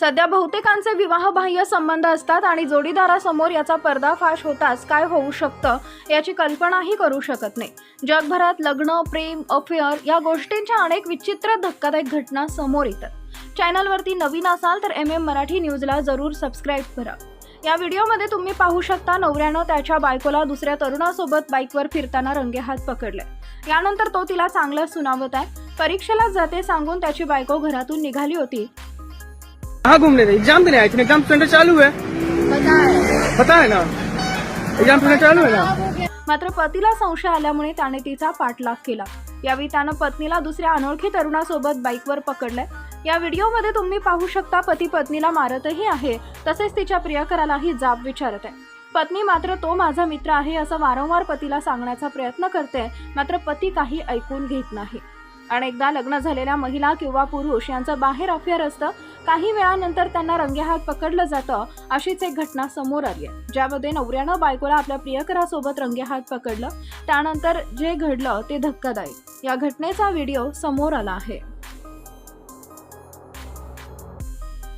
सध्या बहुतेकांचे विवाहबाह्य संबंध असतात आणि जोडीदारासमोर याचा पर्दाफाश होताच काय होऊ शकतं याची कल्पनाही करू शकत नाही. जगभरात लग्न प्रेम अफेअर या गोष्टींच्या अनेक विचित्र धक्कादायक घटना समोर येतात. चॅनलवरती नवीन असाल तर एम एम मराठी न्यूजला जरूर सबस्क्राईब करा. या व्हिडिओमध्ये तुम्ही पाहू शकता नवऱ्यानं त्याच्या बायकोला दुसऱ्या तरुणासोबत बाईकवर फिरताना रंगेहात पकडले यानंतर तो तिला चांगलं सुनावत आहे. परीक्षेला जाते सांगून त्याची बायको घरातून निघाली होती. कहाँ घूमने थे? एग्जाम देने आए थे एग्जाम सेंटर चालू है। पता है ना? एग्जाम सेंटर चालू है ना? मात्र पतीला संशय आल्यामुळे त्याने तिचा पाठलाग केला. यावेळी त्यानं पत्नीला दुसऱ्या अनोळखी तरुणासोबत बाईकवर पकडलंय. या व्हिडिओमध्ये तुम्ही पाहू शकता पती पत्नीला मारतही आहे. तसेच तिच्या प्रियकरालाही जाब विचारत आहे. पत्नी मात्र तो माझा मित्र आहे असं वारंवार पतीला सांगण्याचा प्रयत्न करते. मात्र पती काही ऐकून घेत नाही. अनेकदा लग्न झालेल्या महिला किंवा पुरुष यांचं बाहेर अफेअर असतं काही वेळानंतर त्यांना रंगेहात पकडलं जातं अशीच एक घटना समोर आली आहे. ज्यामध्ये नवऱ्यानं बायकोला आपल्या प्रियकरासोबत रंगेहात पकडलं त्यानंतर जे घडलं ते धक्कादायक. या घटनेचा व्हिडिओ समोर आला आहे.